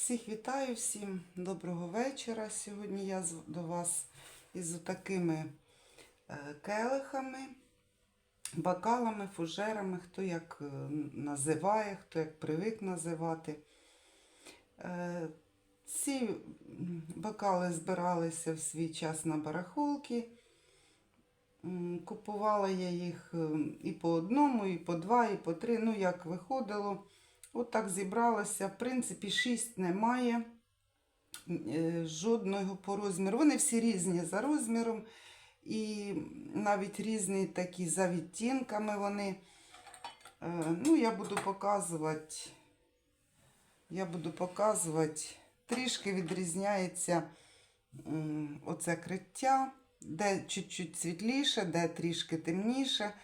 Всіх вітаю, всім доброго вечора. Сьогодні я до вас із такими е, келихами, бокалами, фужерами, хто як е, називає, хто як привик називати. Е, Ці бокали збиралися в свій час на барахолки. Купувала я їх е, і по одному, і по два, і по три. Ну, як виходило. От так зібралося. В принципі, шість немає. е, Жодного по розміру. Вони всі різні за розміром. І навіть різні такі за відтінками вони. Е, Ну, я буду показувати. Я буду показувати. Трішки відрізняється оце криття, де чуть-чуть світліше, де трішки темніше.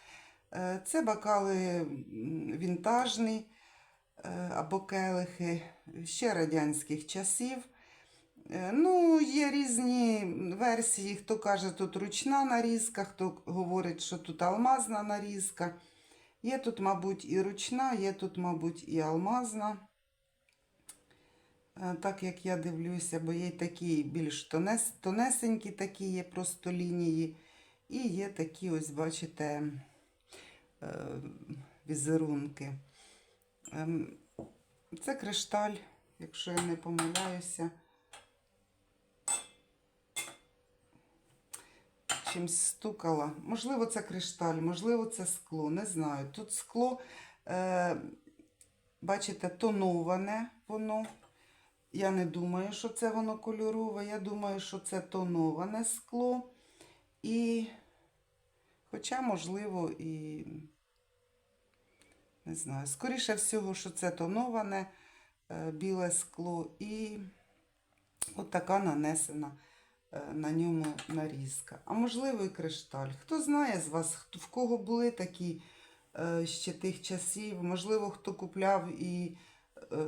Е, Це бокали е, або келихи ще радянських часів. Е, Ну, є різні версії. Хто каже, тут ручна нарізка, хто говорить, що тут алмазна нарізка. Є тут, мабуть, і ручна, є тут, мабуть, і алмазна. Е, Так як я дивлюся, бо є такі більш тонес, тонесенькі такі є просто лінії. І є такі, ось, бачите, е, візерунки. Ем, Це кришталь, якщо я не помиляюся. Чимсь стукала. Можливо, це кришталь, можливо, це скло. Не знаю. Тут скло, е, бачите, тоноване воно. Я не думаю, що це воно кольорове. Я думаю, що це тоноване скло. І, хоча, можливо, і не знаю, скоріше всього, що це тоноване е, біле скло і от така нанесена е, на ньому нарізка. А можливо, і кришталь. Хто знає з вас, в кого були такі е, ще тих часів, можливо, хто купляв і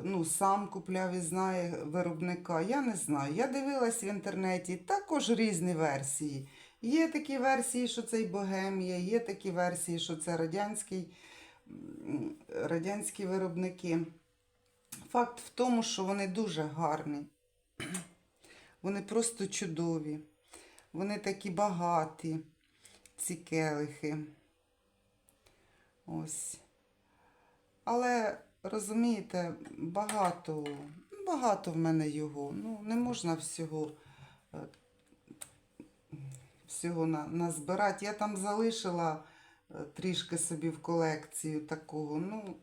ну, сам купляв і знає виробника. Я не знаю. Я дивилась в інтернеті також різні версії. Є такі версії, що це і Богемія, є такі версії, що це радянський, радянські виробники. Факт в тому, що вони дуже гарні. Вони просто чудові. Вони такі багаті, ці келихи. Ось. Але розумієте, багато, багато в мене його. Ну, не можна всього, е, всього на, назбирати. Я там залишила трішки собі в колекцію такого. Ну,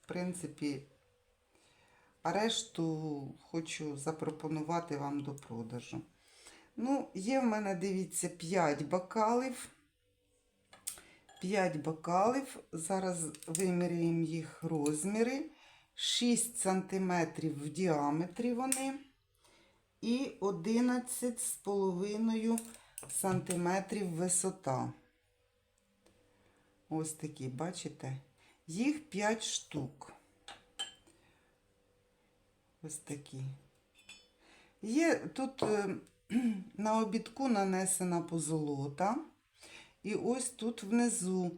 в принципі, а решту хочу запропонувати вам до продажу. Ну, є в мене, дивіться, 5 бокалів. 5 бокалів. Зараз виміряємо їх розміри. 6 см в діаметрі вони. І 11,5 см висота. Ось такі, бачите? Їх 5 штук. Ось такі. Є тут е, на обідку нанесена позолота. І ось тут внизу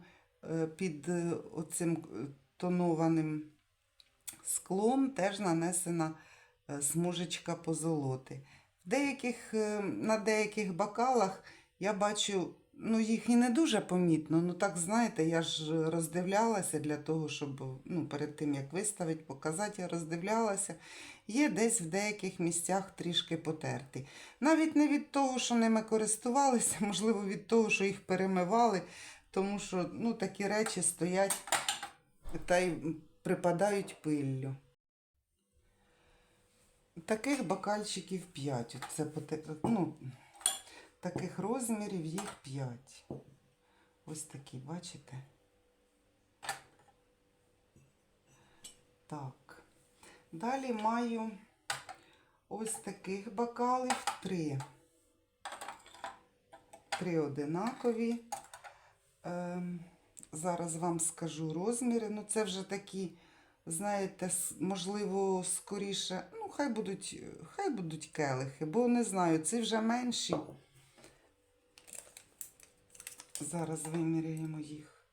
е, під е, оцим тонованим склом теж нанесена смужечка позолоти. В деяких, на деяких бокалах я бачу, ну їх і не дуже помітно. Ну так знаєте, я ж роздивлялася для того, щоб ну, перед тим як виставити, показати, я роздивлялася. Є десь в деяких місцях трішки потерті. Навіть не від того, що ними користувалися, можливо, від того, що їх перемивали, тому що ну, такі речі стоять та й припадають пиллю. Таких бокальчиків 5. Це ну, таких розмірів їх 5. Ось такі, бачите? Так. Далі маю ось таких бокалів три. Три одинакові. Ем, зараз вам скажу розміри. Ну, це вже такі, знаєте, можливо, скоріше. Ну, хай будуть, хай будуть келихи, бо не знаю, ці вже менші. Зараз виміряємо їх.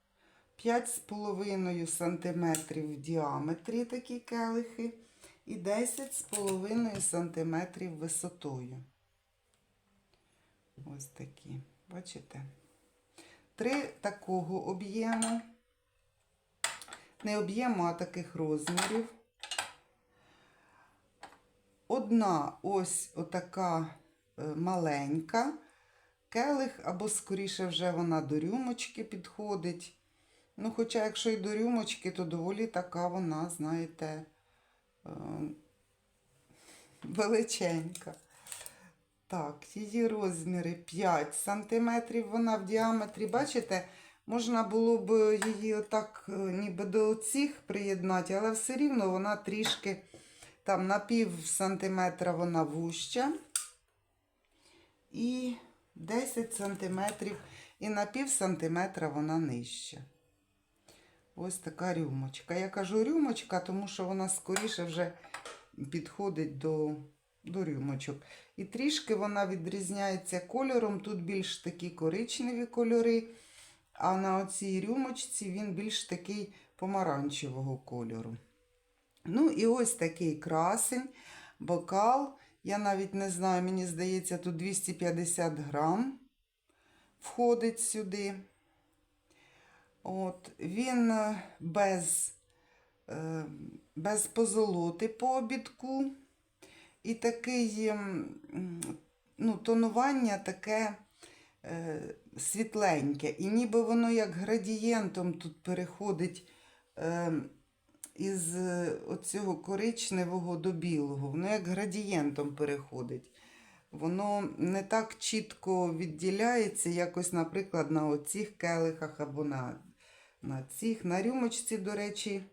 5,5 см в діаметрі такі келихи. і 10,5 см висотою. Ось такі, бачите? Три такого об'єму. Не об'єму, а таких розмірів. Одна ось отака е, маленька келих, або скоріше вже вона до рюмочки підходить. Ну, хоча, якщо й до рюмочки, то доволі така вона, знаєте, е, величенька. Так, її розміри 5 см, вона в діаметрі, бачите, можна було б її отак е, ніби до цих приєднати, але все рівно вона трішки там на пів сантиметра вона вуща. І 10 сантиметрів і на пів сантиметра вона нижча. Ось така рюмочка. Я кажу рюмочка, тому що вона скоріше вже підходить до, до рюмочок. І трішки вона відрізняється кольором. Тут більш такі коричневі кольори, а на оцій рюмочці він більш такий помаранчевого кольору. Ну і ось такий красень, бокал. Я навіть не знаю, мені здається, тут 250 грам входить сюди. От, Він е, без, е, без позолоти по обідку. І такий ем, ну, тонування таке е, світленьке. І ніби воно як градієнтом тут переходить е, із е, оцього коричневого до білого. Воно як градієнтом переходить. Воно не так чітко відділяється, якось, наприклад, на оцих келихах або на, на цих. На рюмочці, до речі,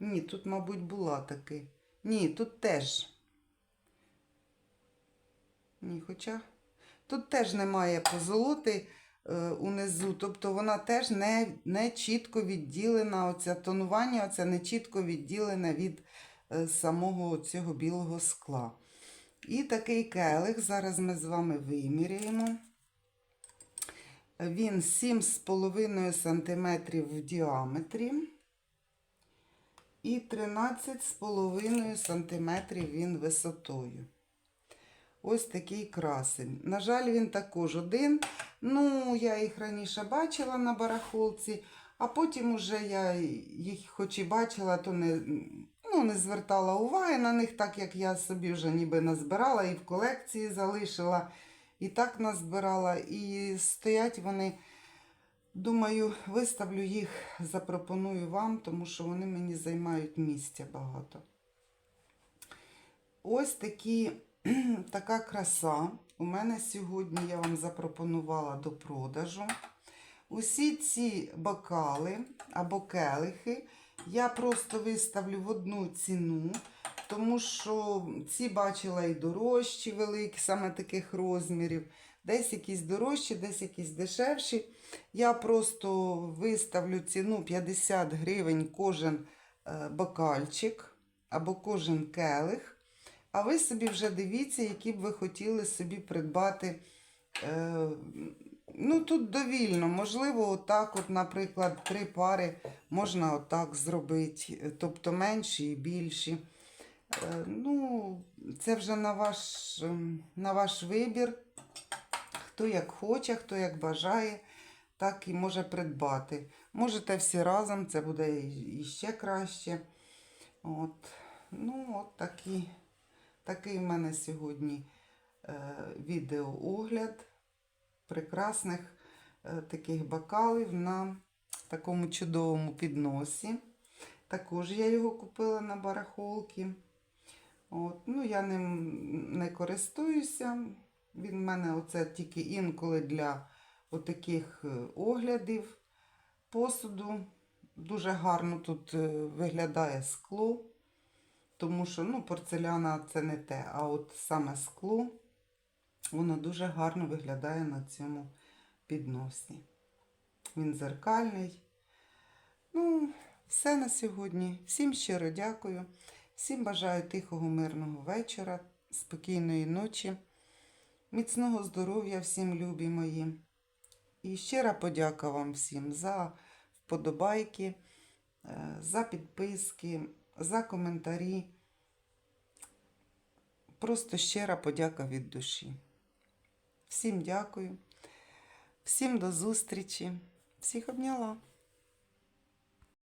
ні, тут, мабуть, була таки. Ні, тут теж. Ні, хоча тут теж немає позолоти унизу, тобто вона теж не, не чітко відділена, оце тонування, оце не чітко відділене від е, самого цього білого скла. І такий келих, зараз ми з вами виміряємо. Він 7,5 см в діаметрі. І 13,5 см він висотою. Ось такий красень. На жаль, він також один. Ну, я їх раніше бачила на барахолці, а потім уже я їх хоч і бачила, то не, ну, не звертала уваги на них, так як я собі вже ніби назбирала і в колекції залишила, і так назбирала. І стоять вони, думаю, виставлю їх, запропоную вам, тому що вони мені займають місця багато. Ось такі, така краса. У мене сьогодні я вам запропонувала до продажу. Усі ці бокали або келихи я просто виставлю в одну ціну, тому що ці бачила і дорожчі, великі, саме таких розмірів. Десь якісь дорожчі, десь якісь дешевші. Я просто виставлю ціну 50 гривень кожен е, бокальчик або кожен келих. А ви собі вже дивіться, які б ви хотіли собі придбати. Е, ну, тут довільно. Можливо, отак, от, наприклад, три пари можна отак зробити, е, тобто менші і більші. Е, ну, це вже на ваш, на ваш вибір. Хто як хоче, хто як бажає, так і може придбати. Можете всі разом, це буде і ще краще. От. Ну, от такі. Такий в мене сьогодні е, відеоогляд прекрасних е, таких бокалів на такому чудовому підносі. Також я його купила на барахолки. От, ну, Я ним не користуюся. Він в мене оце тільки інколи для отаких е, оглядів посуду. Дуже гарно тут виглядає скло. Тому що ну, порцеляна це не те, а от саме скло, воно дуже гарно виглядає на цьому підносі. Він зеркальний. Ну, все на сьогодні. Всім щиро дякую. Всім бажаю тихого, мирного вечора, спокійної ночі, міцного здоров'я всім любі мої. І щира подяка вам всім за вподобайки, е, за підписки за коментарі. Просто щира подяка від душі. Всім дякую, всім до зустрічі, всіх обняла!